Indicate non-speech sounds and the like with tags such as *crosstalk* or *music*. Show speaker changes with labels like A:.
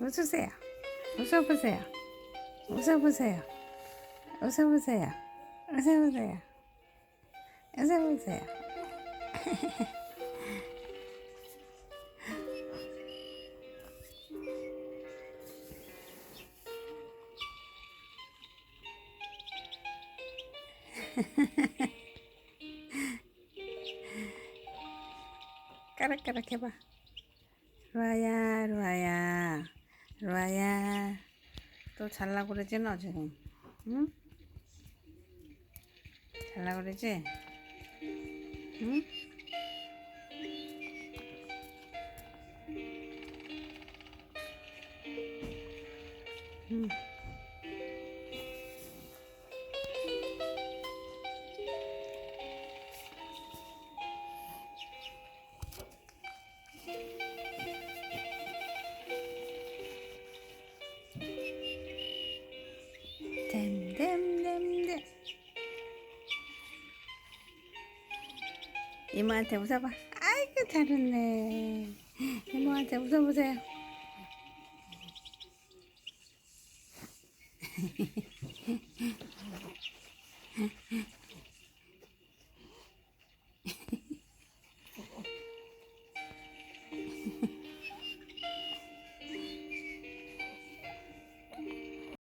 A: 웃으세요. 웃어보세요. 웃어보세요. 웃어보세요. 웃어보세요. 웃어보세요. *laughs* 까락까락 해봐. 루아야, 루아야, 루아야. 또 잘라고 그러지, 너 지금? 응? 잘 이모한테 웃어봐. 아이고 잘했네. 이모한테 웃어보세요